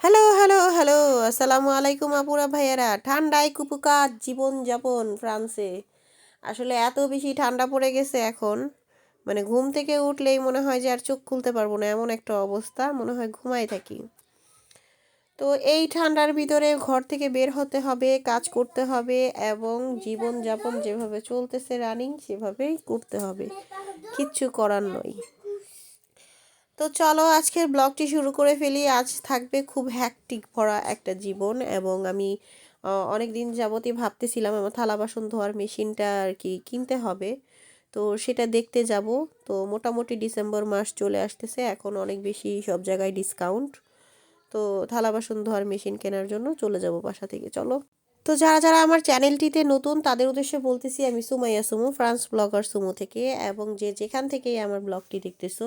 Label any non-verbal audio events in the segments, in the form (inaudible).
Hello hello hello. আসসালামু আলাইকুম, আপুরা, ভাইয়ারা। ঠান্ডায় কুপুকাত জীবনযাপন ফ্রান্সে। আসলে এত বেশি ঠান্ডা পড়ে গেছে এখন। মানে ঘুম থেকে উঠলেই মনে হয় যে আর চোখ খুলতে পারব না, এমন একটা অবস্থা। মনে হয় ঘুমাই থাকি। তো এই ঠান্ডার ভিতরে ঘর থেকে বের হতে হবে, কাজ করতে হবে এবং জীবনযাপন যেভাবে চলতেছে, রানিং, সেভাবেই করতে হবে। কিচ্ছু করার নয়। তো চলো আজকের ব্লগটি শুরু করে ফেলি। আজ থাকবে খুব হ্যাকটিক ভরা একটা জীবন এবং আমি অনেক দিন যাবতই ভাবতেছিলাম আমার থালা বাসন ধোয়ার মেশিনটা আর কি কিনতে হবে। তো সেটা দেখতে যাব। তো মোটামুটি ডিসেম্বর মাস চলে আসতেছে, এখন অনেক বেশি সব জায়গায় ডিসকাউন্ট তো থালা বাসন ধোয়ার মেশিন কেনার জন্য চলে যাব বাসা থেকে, চলো। তো যারা যারা আমার চ্যানেলটিতে নতুন, তাদের উদ্দেশ্যে বলতেছি আমি সুমাইয়া সুমু, ফ্রান্স ব্লগার সুমু থেকে এবং যে যেখান থেকেই আমার ব্লগটি দেখতেছো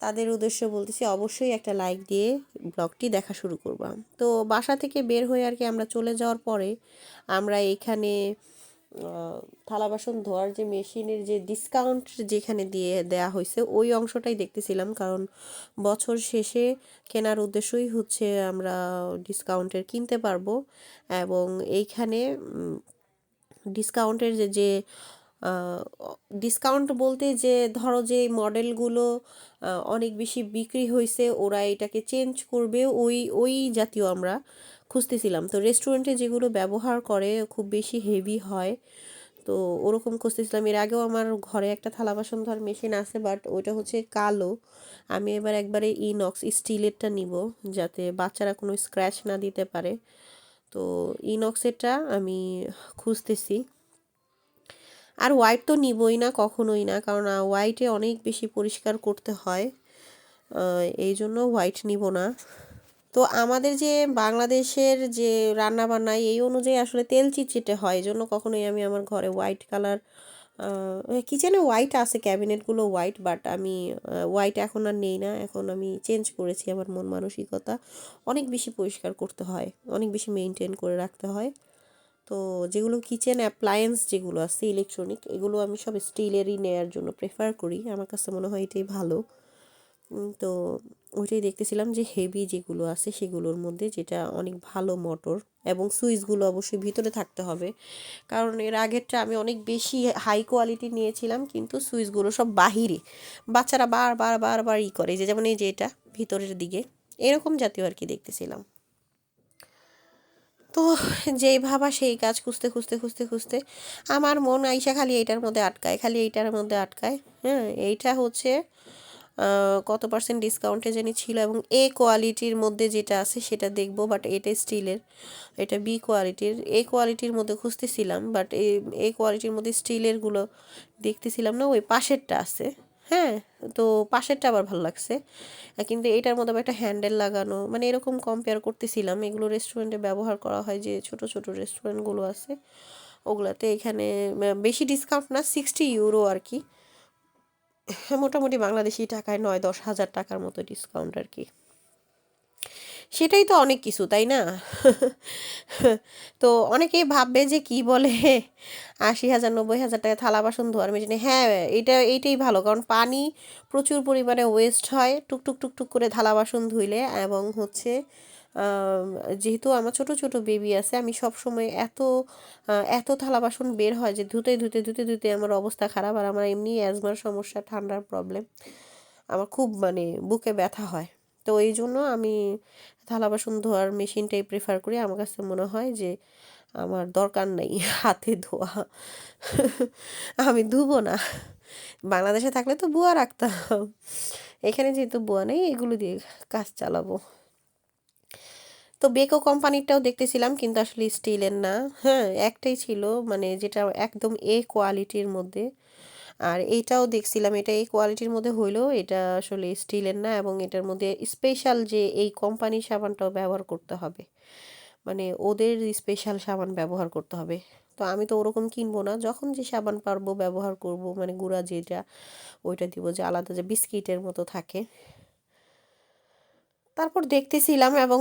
তাদের উদ্দেশ্য বলতেছি, অবশ্যই একটা লাইক দিয়ে ব্লগটি দেখা শুরু করবাম তো বাসা থেকে বের হয়ে আর কি আমরা চলে যাওয়ার পরে আমরা এখানে থালা বাসন ধোয়ার যে মেশিনের যে ডিসকাউন্ট যেখানে দিয়ে দেয়া হয়েছে, ওই অংশটাই দেখতেছিলাম। কারণ বছর শেষে কেনার উদ্দেশ্যই হচ্ছে আমরা ডিসকাউন্টের কিনতে পারব। এবং এইখানে ডিসকাউন্টের যে যে ডিসকাউন্ট বলতে যে ধরো যে মডেলগুলো অনেক বেশি বিক্রি হয়েছে ওরা এটাকে চেঞ্জ করবে, ওই ওই জাতীয় আমরা খুঁজতেছিলাম। তো রেস্টুরেন্টে যেগুলো ব্যবহার করে, খুব বেশি হেভি হয়। তো ওরকম খুঁজতেছিলাম। এর আগেও আমার ঘরে একটা থালা বাসন ধর মেশিন আছে বাট ওইটা হচ্ছে কালো। আমি এবার একবারে ইনক্স স্টিলেরটা নিব, যাতে বাচ্চারা কোনো স্ক্র্যাচ না দিতে পারে। তো ইনক্সেরটা আমি খুঁজতেছি। আর হোয়াইট তো নিবই না, কখনোই না। কারণ হোয়াইটে অনেক বেশি পরিষ্কার করতে হয়। এই জন্য হোয়াইট নিব না। তো আমাদের যে বাংলাদেশের যে রান্নাবান্নায় এই অনুযায়ী আসলে তেল চিটচিটে হয়। এই জন্য কখনোই আমি আমার ঘরে হোয়াইট কালার কিচেনে হোয়াইট আছে ক্যাবিনেটগুলো হোয়াইট বাট আমি হোয়াইট এখন আর নেই না। এখন আমি চেঞ্জ করেছি আমার মন মানসিকতা। অনেক বেশি পরিষ্কার করতে হয়, অনেক বেশি মেনটেন করে রাখতে হয়। তো যেগুলো কিচেন অ্যাপ্লায়েন্স যেগুলো আছে ইলেকট্রনিক এগুলো আমি সব স্টিলেরই নেয়ার জন্য প্রেফার করি। আমার কাছে মনে হয় এটাই ভালো। তো ওইটাই দেখতেছিলাম যে হেভি যেগুলো আছে সেগুলোর মধ্যে যেটা অনেক ভালো মোটর এবং সুইচগুলো অবশ্যই ভিতরে থাকতে হবে। কারণ এর আগেরটা আমি অনেক বেশি হাই কোয়ালিটি নিয়েছিলাম কিন্তু সুইচগুলো সব বাহিরে। বাচ্চারা বার বার বার বার ই করে যে যেমন এই যে এটা ভিতরের দিকে। এরকম জাতীয় আর কি দেখতেছিলাম। তো যেই ভাবা সেই কাজ খুঁজতে খুঁজতে খুঁজতে খুঁজতে আমার মন আইসা খালি এইটার মধ্যে আটকায়, খালি এইটার মধ্যে আটকায়। হ্যাঁ এইটা হচ্ছে কত পার্সেন্ট ডিসকাউন্টে জানি ছিল এবং এ কোয়ালিটির মধ্যে যেটা আছে সেটা দেখব বাট এটা স্টিলের এটা বি কোয়ালিটির এ কোয়ালিটির মধ্যে খুঁজতেছিলাম বাট এ কোয়ালিটির মধ্যে স্টিলেরগুলো দেখতেছিলাম না, ওই পাশেরটা আছে। হ্যাঁ তো পাশেরটা আবার ভালো লাগছে। কিন্তু এটার মধ্যে একটা হ্যান্ডেল লাগানো মানে এরকম কম্পেয়ার করতেছিলাম। এগুলো রেস্টুরেন্টে ব্যবহার করা হয় যে ছোট ছোট রেস্টুরেন্টগুলো আছে, ওগুলাতে এখানে বেশি ডিসকাউন্ট না সিক্সটি ইউরো আর কি। মোটামুটি বাংলাদেশি টাকায় নয়, দশ হাজার টাকার মতো ডিসকাউন্ট আর কি। সেটাই তো অনেক কিছু, তাই না? তো অনেকেই ভাববে যে কি বলে আশি হাজার, নব্বই হাজার টাকা থালা বাসন ধোয়ার মেশিনে। হ্যাঁ এটা, এইটাই ভালো, কারণ পানি প্রচুর পরিমাণে ওয়েস্ট হয় টুকটুক টুকটুক করে থালা বাসন ধুইলে এবং হচ্ছে যেহেতু আমার ছোট ছোট বেবি আছে, আমি সব সময় এত এত থালা বাসন বের হয় যে ধুতে ধুতে ধুতে ধুতে আমার অবস্থা খারাপ আর আমার এমনি অ্যাজমার সমস্যা, ঠান্ডার প্রবলেম আমার খুব মানে বুকে ব্যথা হয়। তো এই জন্য আমি থালা বাসন ধোয়ার মেশিনটাই প্রেফার করি। আমার কাছে মনে হয় যে আমার দরকার নেই হাতে ধোয়া। আমি ধুবো না। বাংলাদেশে থাকলে তো বুয়া রাখতাম। এখানে যেহেতু বুয়া নেই, এগুলো দিয়ে কাজ চালাবো। তো বেকো কোম্পানিরটাও দেখতেছিলাম, কিন্তু আসলে স্টিলের না। হ্যাঁ একটাই ছিল মানে যেটা একদম এ কোয়ালিটির মধ্যে। আর এইটাও দেখছিলাম, এটা এই কোয়ালিটির মধ্যে হইলেও এটা আসলে স্টিলের না এবং এটার মধ্যে স্পেশাল যে এই কোম্পানির সাবানটাও ব্যবহার করতে হবে। মানে ওদের স্পেশাল সাবান ব্যবহার করতে হবে। তো আমি তো ওরকম কিনবো না, যখন যে সাবান পারব ব্যবহার করব মানে গুঁড়া যেটা, ওইটা দিব যে আলাদা যে বিস্কিটের মতো থাকে। তারপর দেখতেছিলাম এবং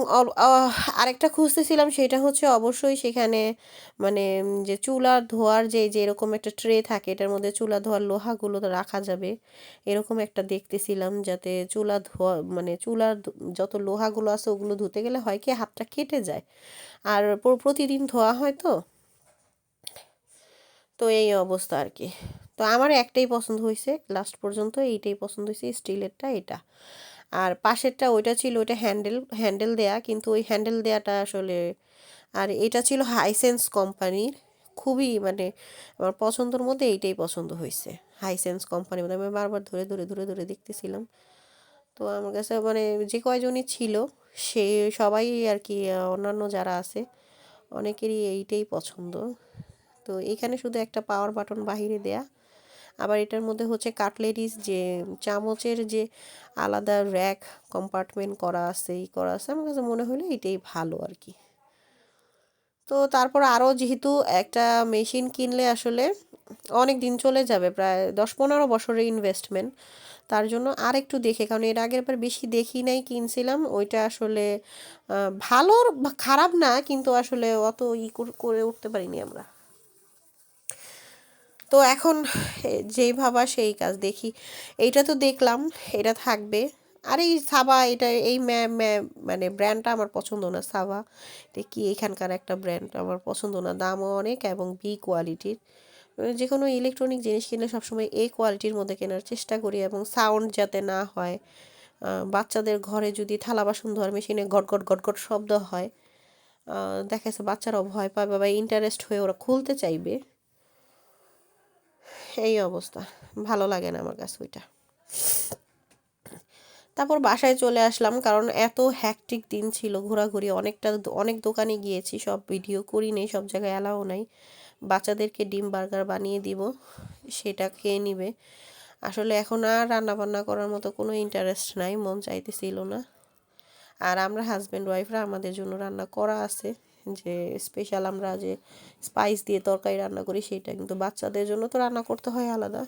আরেকটা খুঁজতেছিলাম সেটা হচ্ছে অবশ্যই সেখানে মানে যে চুলা ধোয়ার যে যে এরকম একটা ট্রে থাকে, এটার মধ্যে চুলা ধোয়ার লোহাগুলো রাখা যাবে। এরকম একটা দেখতেছিলাম যাতে চুলা ধোয়া মানে চুলার যত লোহাগুলো আছে ওগুলো ধুতে গেলে হয় কি হাতটা কেটে যায়। আর প্রতিদিন ধোয়া হয় তো। তো এই অবস্থা আর কি। তো আমার একটাই পছন্দ হয়েছে লাস্ট পর্যন্ত এইটাই পছন্দ হয়েছে স্টিলেরটা এটা। আর পাশেরটা ওইটা ছিল, ওইটা হ্যান্ডেল হ্যান্ডেল দেয়া, কিন্তু ওই হ্যান্ডেল দেয়াটা আসলে, আর এটা ছিল হাইসেন্স কোম্পানির খুবই মানে আমার পছন্দের মধ্যে এইটাই পছন্দ হয়েছে হাইসেন্স কোম্পানির মধ্যে। আমি বারবার ধরে ধরে ধরে ধরে দেখতেছিলাম। তো আমার কাছে মানে যে কয়জনই ছিল, সে সবাই আর কি, অন্যান্য যারা আছে, অনেকেরই এইটাই পছন্দ। তো এখানে শুধু একটা পাওয়ার বাটন বাহিরে দেয়া আবার এটার মধ্যে হচ্ছে কাটলেরিস যে চামচের যে আলাদা র্যাক কম্পার্টমেন্ট করা আছে, এই করা আছে, আমার কাছে মনে হলো এটাই ভালো আর কি। তো তারপর আরও যেহেতু একটা মেশিন কিনলে আসলে অনেক দিন চলে যাবে, প্রায় দশ পনেরো বছরের ইনভেস্টমেন্ট তার জন্য আর একটু দেখে, কারণ এর আগের বার বেশি দেখি নাই, কিনছিলাম, ওইটা আসলে ভালো খারাপ না, কিন্তু আসলে অত ই করে উঠতে পারিনি আমরা। তো এখন যেই ভাবা সেই কাজ দেখি। এইটা তো দেখলাম, এটা থাকবে। আর এই সাবা, এটা এই মানে ব্র্যান্ডটা আমার পছন্দ না, সাবা। কি এখানকার একটা ব্র্যান্ড, আমার পছন্দ না। দামও অনেক এবং বি কোয়ালিটির। যে কোনো ইলেকট্রনিক জিনিস কিনলে সবসময় এ কোয়ালিটির মধ্যে কেনার চেষ্টা করি এবং সাউন্ড যাতে না হয়। বাচ্চাদের ঘরে যদি থালা বাসন ধোয়ার মেশিনে গটগট গটগট শব্দ হয় দেখা যাচ্ছে বাচ্চারাও ভয় পাবে বা ইন্টারেস্ট হয়ে ওরা খুলতে চাইবে। এই অবস্থা। ভালো লাগে না আমার কাছে ওইটা। তারপর বাসায় চলে আসলাম কারণ এত হ্যাকটিক দিন ছিল ঘোরাঘুরি। অনেকটা অনেক দোকানে গিয়েছি, সব ভিডিও করি নেই, সব জায়গায় অ্যালাও নাই। বাচ্চাদেরকে ডিম, বার্গার বানিয়ে দিব, সেটা খেয়ে নিবে। আসলে এখন আর রান্না বান্না করার মতো কোনো ইন্টারেস্ট নাই, মন চাইতেছিল না। আর আমরা হাজব্যান্ড ওয়াইফরা আমাদের জন্য রান্না করা আছে। যে স্পেশাল আমরা যে স্পাইস দিয়ে তরকারি রান্না করি সেটা কিন্তু বাচ্চাদের জন্য তো রান্না করতে হয় আলাদা।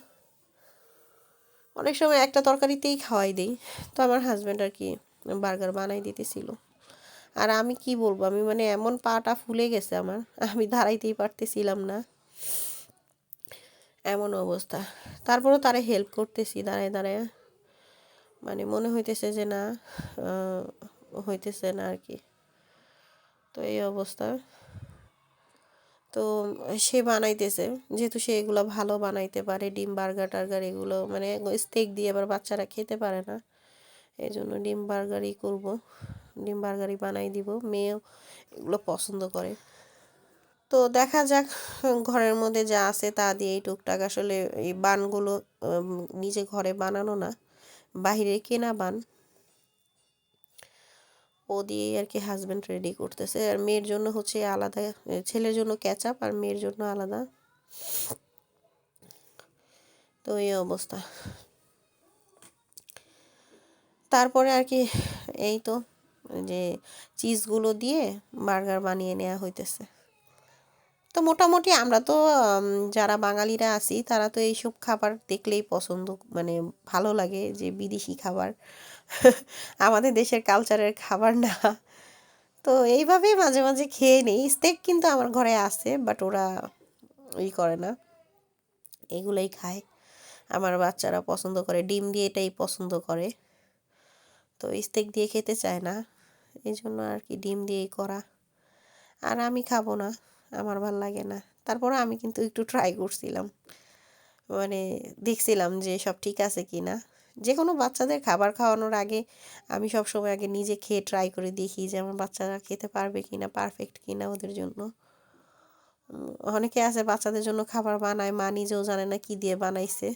অনেক সময় একটা তরকারিতেই খাওয়াই দিই। তো আমার হাজব্যান্ড আর কি বার্গার বানাই দিতেছিল। আর আমি কি বলব, আমি মানে এমন পাটা ফুলে গেছে আমার, আমি দাঁড়াইতেই পারতেছিলাম না। এমন অবস্থা। তারপরেও তারে হেল্প করতেছি, দাঁড়ায় দাঁড়ায়। মানে মনে হইতেছে যে না হইতেছে না আর কি। তো এই অবস্থা। তো সে বানাইতেছে, যেহেতু সে এগুলো ভালো বানাইতে পারে, ডিম, বার্গার, টার্গার এগুলো মানে স্টেক দিয়ে আবার বাচ্চারা খেতে পারে না। এই জন্য ডিম, বার্গারই করব। ডিম, বার্গারই বানাই দিব। মেয়েও এগুলো পছন্দ করে। তো দেখা যাক, ঘরের মধ্যে যা আছে তা দিয়েই টুকটাক আসলে এই বানগুলো নিজে ঘরে বানানো না বাইরে কেনা বান। ও দিয়েই আর কি হাজব্যান্ড রেডি করতেছে। আর মেয়ের জন্য হচ্ছে আলাদা ছেলের জন্য ক্যাচআপ আর মেয়ের জন্য আলাদা। তো এই অবস্থা। তারপরে আর কি এই তো, যে চিজগুলো দিয়ে বার্গার বানিয়ে নেওয়া হইতেছে। তো মোটামুটি আমরা তো যারা বাঙালিরা আছি, তারা তো এইসব খাবার দেখলেই পছন্দ মানে ভালো লাগে যে বিদেশি খাবার। (laughs) আমাদের দেশের কালচারের খাবার না। তো এইভাবেই মাঝে মাঝে খেয়ে নেই। স্টেক কিন্তু আমার ঘরে আছে বাট ওরা ই করে না। এগুলোই খায়। আমার বাচ্চারা পছন্দ করে। ডিম দিয়ে এটাই পছন্দ করে। তো স্টেক দিয়ে খেতে চায় না। এই জন্য আর কি ডিম দিয়েই করা। আর আমি খাব না। আমার ভালো লাগে না। তারপরে আমি কিন্তু একটু ট্রাই করছিলাম। মানে দেখছিলাম যে সব ঠিক আছে কি না যে কোনো বাচ্চাদের খাবার খাওয়ানোর আগে আমি সব সময় আগে নিজে খেয়ে ট্রাই করে দেখি যে আমার বাচ্চারা খেতে পারবে কি না পারফেক্ট কি না ওদের জন্য। অনেকে আছে বাচ্চাদের জন্য খাবার বানায়, মা নিজেও জানে না কি দিয়ে বানাইছে।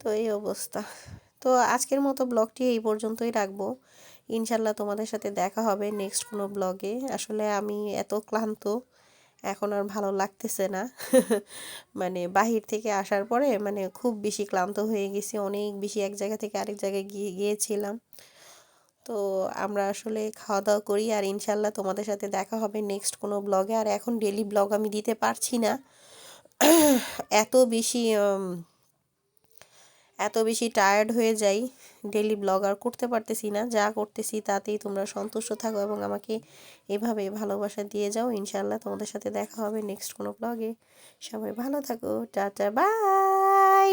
তো এই অবস্থা। তো আজকের মতো ব্লগটি এই পর্যন্তই রাখব। ইনশাল্লাহ তোমাদের সাথে দেখা হবে নেক্সট কোনো ব্লগে আসলে আমি এত ক্লান্ত, এখন আর ভালো লাগতেছে না। (laughs) মানে বাহির থেকে আসার পরে মানে খুব বেশি ক্লান্ত হয়ে গেছি, অনেক বেশি এক জায়গা থেকে আরেক জায়গায় গিয়ে গিয়েছিলাম। তো আমরা আসলে খাওয়া দাওয়া করি আর ইনশাল্লাহ তোমাদের সাথে দেখা হবে নেক্সট কোনো ব্লগে আর এখন ডেলি ব্লগ আমি দিতে পারছি না। (clears throat) এত বেশি এত বেশি টায়ার্ড হয়ে যাই ডেলি ব্লগ আর করতে পারতেছি না, যা করতেছি তাতেই তোমরা সন্তুষ্ট থাকো এবং আমাকে এভাবে ভালোবাসা দিয়ে যাও। ইনশাল্লাহ তোমাদের সাথে দেখা হবে নেক্সট কোনো ব্লগে সবাই ভালো থাকো, টাটা বাই